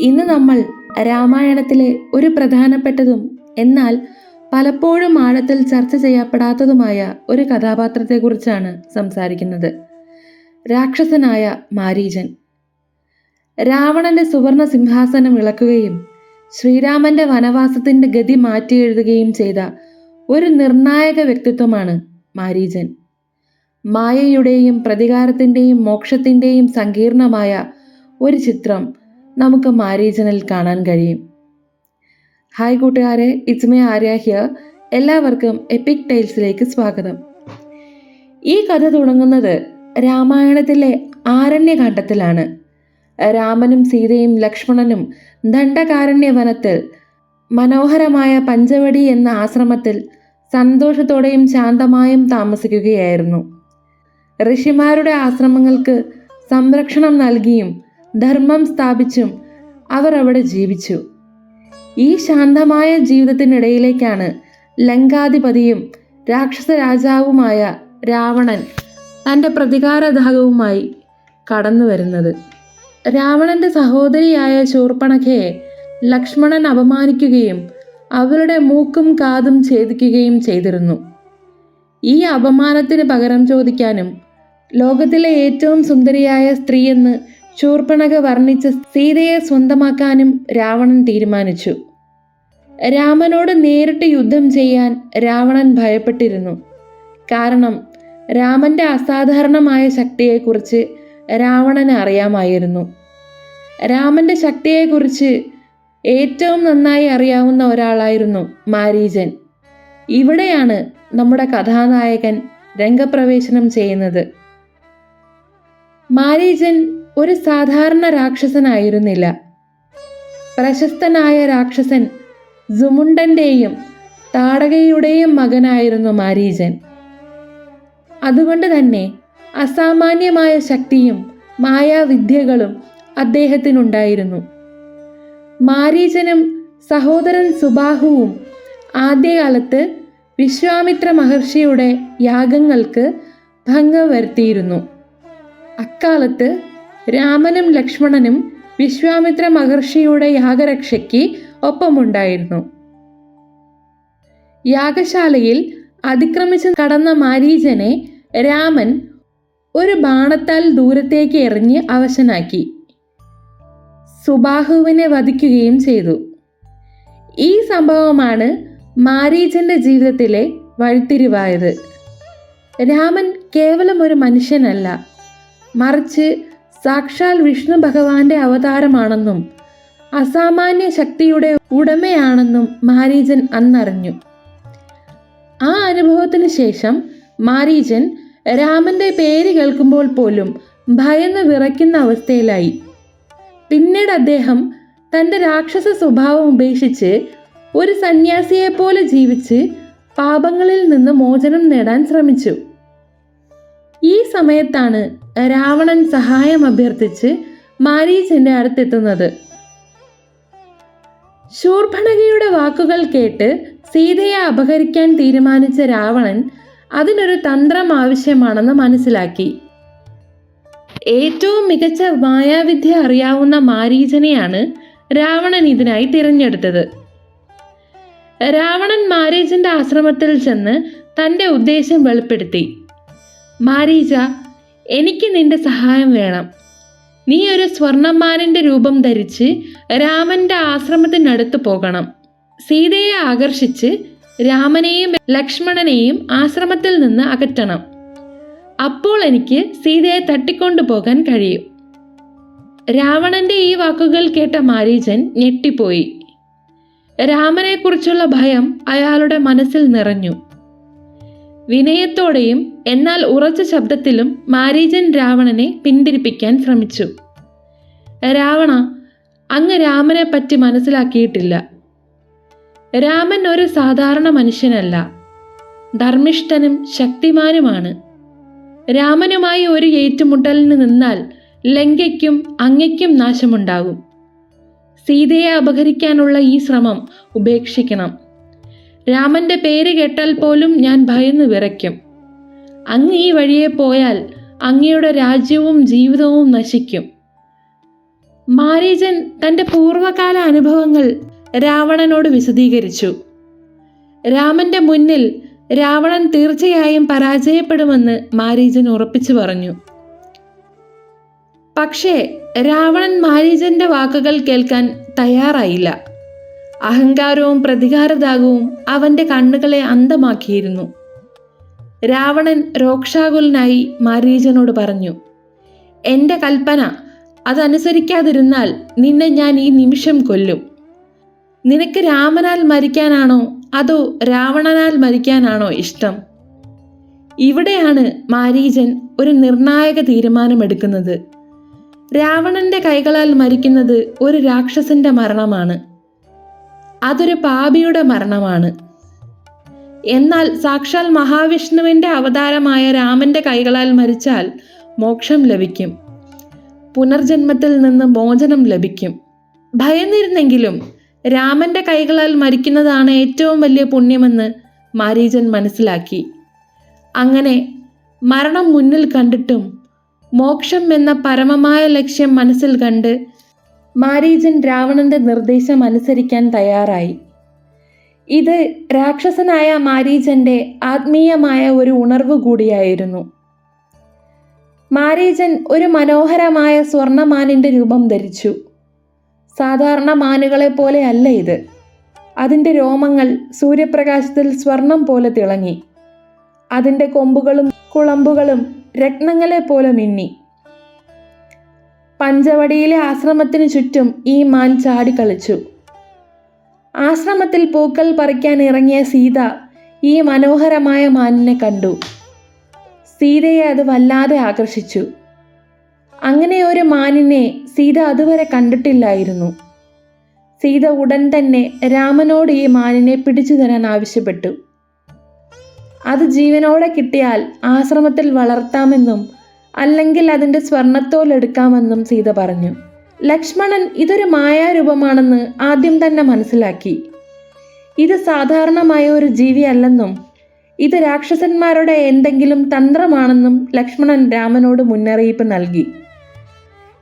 ഇന്ന് നമ്മൾ രാമായണത്തിലെ ഒരു പ്രധാനപ്പെട്ടതും എന്നാൽ പലപ്പോഴും ആഴത്തിൽ ചർച്ച ചെയ്യപ്പെടാത്തതുമായ ഒരു കഥാപാത്രത്തെക്കുറിച്ചാണ് സംസാരിക്കുന്നത്. രാക്ഷസനായ മാരീജൻ. രാവണന്റെ സുവർണ സിംഹാസനം ഇളക്കുകയും ശ്രീരാമന്റെ വനവാസത്തിന്റെ ഗതി മാറ്റി എഴുതുകയും ചെയ്ത ഒരു നിർണായക വ്യക്തിത്വമാണ് മാരീജൻ. മായയുടെയും പ്രതികാരത്തിന്റെയും മോക്ഷത്തിന്റെയും സങ്കീർണമായ ഒരു ചിത്രം നമുക്ക് മാരീജനിൽ കാണാൻ കഴിയും. ഹായ് കൂട്ടുകാരെ ഇറ്റ്സ് മേ ആര്യ ഹിയർ എല്ലാവർക്കും എപ്പിക് ടൈൽസിലേക്ക് സ്വാഗതം. ഈ കഥ തുടങ്ങുന്നത് രാമായണത്തിലെ ആരണ്യകാണ്ഡത്തിലാണ്. രാമനും സീതയും ലക്ഷ്മണനും ദണ്ഡകാരണ്യ വനത്തിൽ മനോഹരമായ പഞ്ചവടി എന്ന ആശ്രമത്തിൽ സന്തോഷത്തോടെയും ശാന്തമായും താമസിക്കുകയായിരുന്നു. ഋഷിമാരുടെ ആശ്രമങ്ങൾക്ക് സംരക്ഷണം നൽകിയും ധർമ്മം സ്ഥാപിച്ചും അവർ അവിടെ ജീവിച്ചു. ഈ ശാന്തമായ ജീവിതത്തിനിടയിലേക്കാണ് ലങ്കാധിപതിയും രാക്ഷസ രാജാവുമായ രാവണൻ തന്റെ പ്രതികാരദാഹവുമായി കടന്നു വരുന്നത് രാവണന്റെ സഹോദരിയായ ശൂർപ്പണഖയെ ലക്ഷ്മണൻ അപമാനിക്കുകയും അവരുടെ മൂക്കും കാതും ഛേദിക്കുകയും ചെയ്തിരുന്നു. ഈ അപമാനത്തിന് പകരം ചോദിക്കാനും ലോകത്തിലെ ഏറ്റവും സുന്ദരിയായ സ്ത്രീയെന്ന് ശൂർപ്പണഖ വർണിച്ച് സീതയെ സ്വന്തമാക്കാനും രാവണൻ തീരുമാനിച്ചു. രാമനോട് നേരിട്ട് യുദ്ധം ചെയ്യാൻ രാവണൻ ഭയപ്പെട്ടിരുന്നു. കാരണം രാമന്റെ അസാധാരണമായ ശക്തിയെക്കുറിച്ച് രാവണന് അറിയാമായിരുന്നു. രാമന്റെ ശക്തിയെക്കുറിച്ച് ഏറ്റവും നന്നായി അറിയാവുന്ന ഒരാളായിരുന്നു മാരീജൻ. ഇവിടെയാണ് നമ്മുടെ കഥാനായകൻ രംഗപ്രവേശനം ചെയ്യുന്നത്. മാരീചൻ ഒരു സാധാരണ രാക്ഷസനായിരുന്നില്ല. പ്രശസ്തനായ രാക്ഷസൻ ജുമുണ്ടന്റെയും താടകയുടെയും മകനായിരുന്നു മാരീജൻ. അതുകൊണ്ട് തന്നെ അസാമാന്യമായ ശക്തിയും മായാവിദ്യകളും അദ്ദേഹത്തിനുണ്ടായിരുന്നു. മാരീചനും സഹോദരൻ സുബാഹുവും ആദ്യകാലത്ത് വിശ്വാമിത്ര മഹർഷിയുടെ യാഗങ്ങൾക്ക് ഭംഗം വരുത്തിയിരുന്നു. അക്കാലത്ത് രാമനും ലക്ഷ്മണനും വിശ്വാമിത്ര മഹർഷിയുടെ യാഗരക്ഷയ്ക്ക് ഒപ്പമുണ്ടായിരുന്നു. യാഗശാലയിൽ അതിക്രമിച്ച് കടന്ന മാരീചനെ രാമൻ ഒരു ബാണത്താൽ ദൂരത്തേക്ക് എറിഞ്ഞ് അവശനാക്കി. സുബാഹുവിനെ വധിക്കുകയും ചെയ്തു. ഈ സംഭവമാണ് മാരീചന്റെ ജീവിതത്തിലെ വഴിത്തിരിവായത്. രാമൻ കേവലം ഒരു മനുഷ്യനല്ല. മറിച്ച് സാക്ഷാൽ വിഷ്ണു ഭഗവാന്റെ അവതാരമാണെന്നും അസാമാന്യ ശക്തിയുടെ ഉടമയാണെന്നും മാരീജൻ അന്നറിഞ്ഞു. ആ അനുഭവത്തിന് ശേഷം മാരീജൻ രാമന്റെ പേര് കേൾക്കുമ്പോൾ പോലും ഭയന്ന് വിറയ്ക്കുന്ന അവസ്ഥയിലായി. പിന്നീട് അദ്ദേഹം തന്റെ രാക്ഷസ സ്വഭാവം ഉപേക്ഷിച്ച് ഒരു സന്യാസിയെ പോലെ ജീവിച്ച് പാപങ്ങളിൽ നിന്ന് മോചനം നേടാൻ ശ്രമിച്ചു. ഈ സമയത്താണ് രാവണൻ സഹായം അഭ്യർത്ഥിച്ച് മാരീചന്റെ അടുത്തെത്തുന്നത്. ശൂർഭണകയുടെ വാക്കുകൾ കേട്ട് സീതയെ അപഹരിക്കാൻ തീരുമാനിച്ച രാവണൻ അതിനൊരു തന്ത്രം ആവശ്യമാണെന്ന് മനസ്സിലാക്കി. ഏറ്റവും മികച്ച മായാവിദ്യ അറിയാവുന്ന മാരീചനെയാണ് രാവണൻ ഇതിനായി തിരഞ്ഞെടുത്തത്. രാവണൻ മാരീചന്റെ ആശ്രമത്തിൽ ചെന്ന് തന്റെ ഉദ്ദേശം വെളിപ്പെടുത്തി. മാരീച എനിക്ക് നിന്റെ സഹായം വേണം. നീ ഒരു സ്വർണമാനന്റെ രൂപം ധരിച്ച് രാമന്റെ ആശ്രമത്തിനടുത്ത് പോകണം. സീതയെ ആകർഷിച്ച് രാമനെയും ലക്ഷ്മണനെയും ആശ്രമത്തിൽ നിന്ന് അകറ്റണം. അപ്പോൾ എനിക്ക് സീതയെ തട്ടിക്കൊണ്ടു പോകാൻ കഴിയും. രാവണന്റെ ഈ വാക്കുകൾ കേട്ട മാരീജൻ ഞെട്ടിപ്പോയി. രാമനെക്കുറിച്ചുള്ള ഭയം അയാളുടെ മനസ്സിൽ നിറഞ്ഞു. വിനയത്തോടെയും എന്നാൽ ഉറച്ച ശബ്ദത്തിലും മാരീജൻ രാവണനെ പിന്തിരിപ്പിക്കാൻ ശ്രമിച്ചു. രാവണ അങ്ങ് രാമനെ പറ്റി മനസ്സിലാക്കിയിട്ടില്ല. രാമൻ ഒരു സാധാരണ മനുഷ്യനല്ല. ധർമ്മിഷ്ഠനും ശക്തിമാനുമാണ്. രാമനുമായി ഒരു ഏറ്റുമുട്ടലിന് നിന്നാൽ ലങ്കയ്ക്കും അങ്ങയ്ക്കും നാശമുണ്ടാകും. സീതയെ അപഹരിക്കാനുള്ള ഈ ശ്രമം ഉപേക്ഷിക്കണം. രാമന്റെ പേര് കേട്ടാൽ പോലും ഞാൻ ഭയന്ന് വിറയ്ക്കും. അങ്ങ് ഈ വഴിയെ പോയാൽ അങ്ങയുടെ രാജ്യവും ജീവിതവും നശിക്കും. മാരീജൻ തന്റെ പൂർവകാല അനുഭവങ്ങൾ രാവണനോട് വിശദീകരിച്ചു. രാമന്റെ മുന്നിൽ രാവണൻ തീർച്ചയായും പരാജയപ്പെടുമെന്ന് മാരീജൻ ഉറപ്പിച്ചു പറഞ്ഞു. പക്ഷേ രാവണൻ മാരീജന്റെ വാക്കുകൾ കേൾക്കാൻ തയ്യാറായില്ല. അഹങ്കാരവും പ്രതികാരദാഹവും അവന്റെ കണ്ണുകളെ അന്ധമാക്കിയിരുന്നു രാവണൻ രോക്ഷാകുലനായി മാരീചനോട് പറഞ്ഞു എന്റെ കൽപ്പന അതനുസരിക്കാതിരുന്നാൽ നിന്നെ ഞാൻ ഈ നിമിഷം കൊല്ലും. നിനക്ക് രാമനാൽ മരിക്കാനാണോ അതോ രാവണനാൽ മരിക്കാനാണോ ഇഷ്ടം ഇവിടെയാണ് മാരീചൻ ഒരു നിർണായക തീരുമാനമെടുക്കുന്നത്. രാവണന്റെ കൈകളാൽ മരിക്കുന്നത് ഒരു രാക്ഷസന്റെ മരണമാണ്. അതൊരു പാപിയുടെ മരണമാണ്. എന്നാൽ സാക്ഷാൽ മഹാവിഷ്ണുവിന്റെ അവതാരമായ രാമന്റെ കൈകളാൽ മരിച്ചാൽ മോക്ഷം ലഭിക്കും. പുനർജന്മത്തിൽ നിന്ന് മോചനം ലഭിക്കും. ഭയന്നിരുന്നെങ്കിലും രാമന്റെ കൈകളാൽ മരിക്കുന്നതാണ് ഏറ്റവും വലിയ പുണ്യമെന്ന് മാരീജൻ മനസ്സിലാക്കി. അങ്ങനെ മരണം മുന്നിൽ കണ്ടിട്ടും മോക്ഷം എന്ന പരമമായ ലക്ഷ്യം മനസ്സിൽ കണ്ട് മാരീജൻ രാവണന്റെ നിർദ്ദേശം അനുസരിക്കാൻ തയ്യാറായി. ഇത് രാക്ഷസനായ മാരീജന്റെ ആത്മീയമായ ഒരു ഉണർവ് കൂടിയായിരുന്നു. മാരീജൻ ഒരു മനോഹരമായ സ്വർണമാനിന്റെ രൂപം ധരിച്ചു. സാധാരണ മാനുകളെ പോലെ അല്ല ഇത്. അതിന്റെ രോമങ്ങൾ സൂര്യപ്രകാശത്തിൽ സ്വർണം പോലെ തിളങ്ങി. അതിന്റെ കൊമ്പുകളും കുളമ്പുകളും രത്നങ്ങളെ പോലെ മിന്നി. പഞ്ചവടിയിലെ ആശ്രമത്തിനു ചുറ്റും ഈ മാൻ ചാടിക്കളിച്ചു. ആശ്രമത്തിൽ പൂക്കൾ പറിക്കാൻ ഇറങ്ങിയ സീത ഈ മനോഹരമായ മാനിനെ കണ്ടു. സീതയെ അത് വല്ലാതെ ആകർഷിച്ചു. അങ്ങനെ ഒരു മാനിനെ സീത അതുവരെ കണ്ടിട്ടില്ലായിരുന്നു. സീത ഉടൻ തന്നെ രാമനോട് ഈ മാനിനെ പിടിച്ചു തരാൻ ആവശ്യപ്പെട്ടു. അത് ജീവനോടെ കിട്ടിയാൽ ആശ്രമത്തിൽ വളർത്താമെന്നും അല്ലെങ്കിൽ അതിന്റെ സ്വർണത്തോലെടുക്കാമെന്നും സീത പറഞ്ഞു. ലക്ഷ്മണൻ ഇതൊരു മായാരൂപമാണെന്ന് ആദ്യം തന്നെ മനസ്സിലാക്കി. ഇത് സാധാരണമായ ഒരു ജീവിയല്ലെന്നും ഇത് രാക്ഷസന്മാരുടെ എന്തെങ്കിലും തന്ത്രമാണെന്നും ലക്ഷ്മണൻ രാമനോട് മുന്നറിയിപ്പ് നൽകി.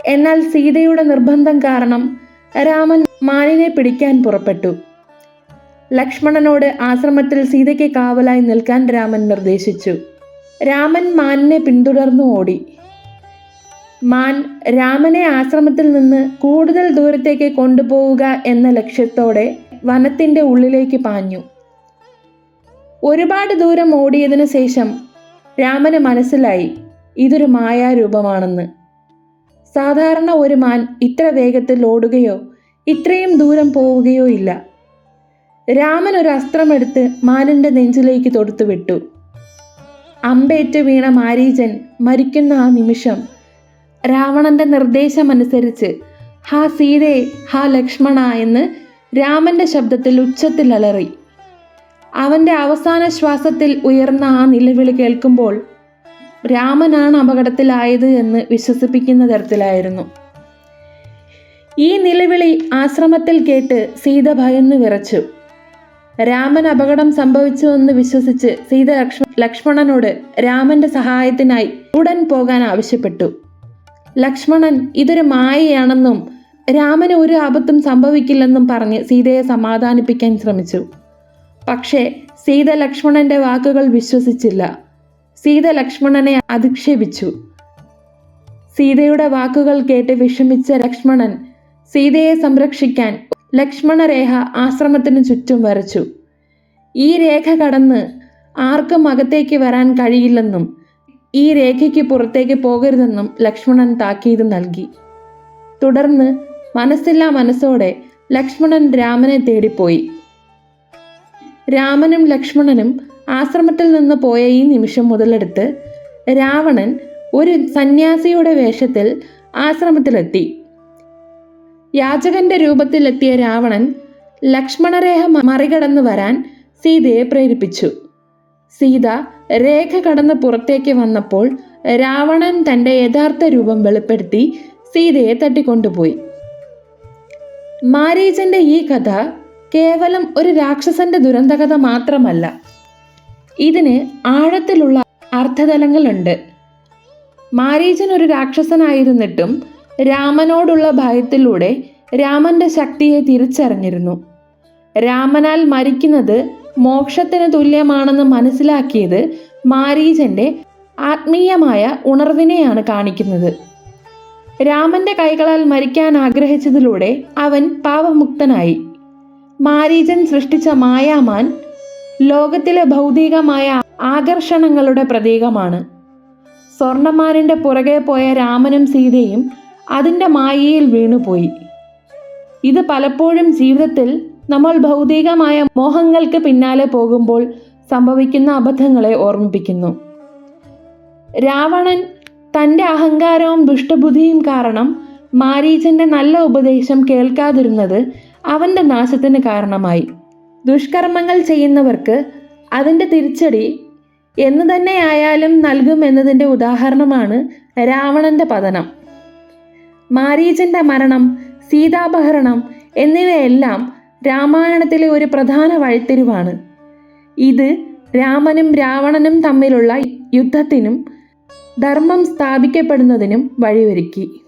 എന്നാൽ സീതയുടെ നിർബന്ധം കാരണം രാമൻ മാനിനെ പിടിക്കാൻ പുറപ്പെട്ടു. ലക്ഷ്മണനോട് ആശ്രമത്തിൽ സീതയ്ക്ക് കാവലായി നിൽക്കാൻ രാമൻ നിർദ്ദേശിച്ചു. രാമൻ മാനിനെ പിന്തുടർന്നു ഓടി. മാൻ രാമനെ ആശ്രമത്തിൽ നിന്ന് കൂടുതൽ ദൂരത്തേക്ക് കൊണ്ടുപോവുക എന്ന ലക്ഷ്യത്തോടെ വനത്തിന്റെ ഉള്ളിലേക്ക് പാഞ്ഞു. ഒരുപാട് ദൂരം ഓടിയതിനു ശേഷം രാമന് മനസ്സിലായി ഇതൊരു മായാരൂപമാണെന്ന്. സാധാരണ ഒരു മാൻ ഇത്ര വേഗത്തിൽ ഓടുകയോ ഇത്രയും ദൂരം പോവുകയോ ഇല്ല. രാമൻ ഒരു അസ്ത്രമെടുത്ത് മാനിന്റെ നെഞ്ചിലേക്ക് തൊടുത്തു വിട്ടു അമ്പേറ്റ് വീണ മാരീചൻ മരിക്കുന്ന ആ നിമിഷം രാവണന്റെ നിർദ്ദേശമനുസരിച്ച് ഹാ സീതേ ഹാ ലക്ഷ്മണ എന്ന് രാമന്റെ ശബ്ദത്തിൽ ഉച്ചത്തിൽ അലറി. അവന്റെ അവസാന ശ്വാസത്തിൽ ഉയർന്ന ആ നിലവിളി കേൾക്കുമ്പോൾ രാമനാണ് അപകടത്തിലായത് എന്ന് വിശ്വസിപ്പിക്കുന്ന തരത്തിലായിരുന്നു. ഈ നിലവിളി ആശ്രമത്തിൽ കേട്ട് സീത ഭയന്ന് വിറച്ചു. രാമൻ അപകടം സംഭവിച്ചുവെന്ന് വിശ്വസിച്ച് സീത ലക്ഷ്മ ലക്ഷ്മണനോട് രാമന്റെ സഹായത്തിനായി ഉടൻ പോകാൻ ആവശ്യപ്പെട്ടു. ലക്ഷ്മണൻ ഇതൊരു മായയാണെന്നും രാമന് ഒരു ആപത്തും സംഭവിക്കില്ലെന്നും പറഞ്ഞ് സീതയെ സമാധാനിപ്പിക്കാൻ ശ്രമിച്ചു. പക്ഷേ സീത ലക്ഷ്മണന്റെ വാക്കുകൾ വിശ്വസിച്ചില്ല. സീത ലക്ഷ്മണനെ അധിക്ഷേപിച്ചു. സീതയുടെ വാക്കുകൾ കേട്ട് വിഷമിച്ച ലക്ഷ്മണൻ സീതയെ സംരക്ഷിക്കാൻ ലക്ഷ്മണരേഖ ആശ്രമത്തിന് ചുറ്റും വരച്ചു. ഈ രേഖ കടന്ന് ആർക്കും അകത്തേക്ക് വരാൻ കഴിയില്ലെന്നും ഈ രേഖയ്ക്ക് പുറത്തേക്ക് പോകരുതെന്നും ലക്ഷ്മണൻ താക്കീത് നൽകി. തുടർന്ന് മനസ്സില്ലാ മനസ്സോടെ ലക്ഷ്മണൻ രാമനെ തേടിപ്പോയി. രാമനും ലക്ഷ്മണനും ആശ്രമത്തിൽ നിന്ന് പോയ ഈ നിമിഷം മുതലെടുത്ത് രാവണൻ ഒരു സന്യാസിയുടെ വേഷത്തിൽ ആശ്രമത്തിലെത്തി. യാചകന്റെ രൂപത്തിലെത്തിയ രാവണൻ ലക്ഷ്മണരേഖ മറികടന്നു വരാൻ സീതയെ പ്രേരിപ്പിച്ചു. സീത രേഖ കടന്ന് പുറത്തേക്ക് വന്നപ്പോൾ രാവണൻ തന്റെ യഥാർത്ഥ രൂപം വെളിപ്പെടുത്തി സീതയെ തട്ടിക്കൊണ്ടുപോയി. മാരീജന്റെ ഈ കഥ കേവലം ഒരു രാക്ഷസന്റെ ദുരന്തകഥ മാത്രമല്ല. ഇതിന് ആഴത്തിലുള്ള അർത്ഥതലങ്ങളുണ്ട്. മാരീജൻ ഒരു രാക്ഷസനായിരുന്നിട്ടും രാമനോടുള്ള ഭയത്തിലൂടെ രാമന്റെ ശക്തിയെ തിരിച്ചറിഞ്ഞിരുന്നു. രാമനാൽ മരിക്കുന്നത് മോക്ഷത്തിന് തുല്യമാണെന്ന് മനസ്സിലാക്കിയത് മാരീജന്റെ ആത്മീയമായ ഉണർവിനെയാണ് കാണിക്കുന്നത്. രാമന്റെ കൈകളാൽ മരിക്കാൻ ആഗ്രഹിച്ചതിലൂടെ അവൻ പാപമുക്തനായി. മാരീജൻ സൃഷ്ടിച്ച മായാമാൻ ലോകത്തിലെ ഭൗതികമായ ആകർഷണങ്ങളുടെ പ്രതീകമാണ്. സ്വർണമാരിന്റെ പുറകെ പോയ രാമനും സീതയും അതിന്റെ മായയിൽ വീണുപോയി. ഇത് പലപ്പോഴും ജീവിതത്തിൽ നമ്മൾ ഭൗതികമായ മോഹങ്ങൾക്ക് പിന്നാലെ പോകുമ്പോൾ സംഭവിക്കുന്ന അബദ്ധങ്ങളെ ഓർമ്മിപ്പിക്കുന്നു. രാവണൻ തന്റെ അഹങ്കാരവും ദുഷ്ടബുദ്ധിയും കാരണം മാരീചന്റെ നല്ല ഉപദേശം കേൾക്കാതിരുന്നത് അവന്റെ നാശത്തിന് കാരണമായി. ദുഷ്കർമ്മങ്ങൾ ചെയ്യുന്നവർക്ക് അതിന്റെ തിരിച്ചടി എന്ന് തന്നെയായാലും നൽകുമെന്നതിന്റെ ഉദാഹരണമാണ് രാവണന്റെ പതനം. മാരീചന്റെ മരണം സീതാപഹരണം എന്നിവയെല്ലാം രാമായണത്തിലെ ഒരു പ്രധാന വഴിത്തിരിവാണ്. ഇത് രാമനും രാവണനും തമ്മിലുള്ള യുദ്ധത്തിനും ധർമ്മം സ്ഥാപിക്കപ്പെടുന്നതിനും വഴിയൊരുക്കി.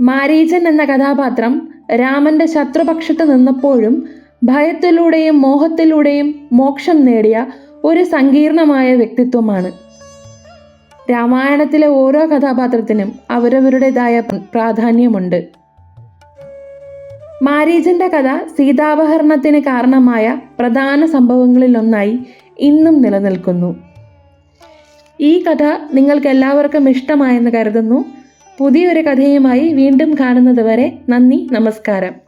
മാരീചൻ എന്ന കഥാപാത്രം രാമന്റെ ശത്രുപക്ഷത്ത് നിന്നപ്പോഴും ഭയത്തിലൂടെയും മോഹത്തിലൂടെയും മോക്ഷം നേടിയ ഒരു സങ്കീർണമായ വ്യക്തിത്വമാണ്. രാമായണത്തിലെ ഓരോ കഥാപാത്രത്തിനും അവരവരുടേതായ പ്രാധാന്യമുണ്ട്. മാരീചന്റെ കഥ സീതാപഹരണത്തിന് കാരണമായ പ്രധാന സംഭവങ്ങളിലൊന്നായി ഇന്നും നിലനിൽക്കുന്നു. ഈ കഥ നിങ്ങൾക്ക് എല്ലാവർക്കും ഇഷ്ടമായെന്ന് കരുതുന്നു. പുതിയൊരു കഥയുമായി വീണ്ടും കാണുന്നത് വരെ നന്ദി നമസ്കാരം.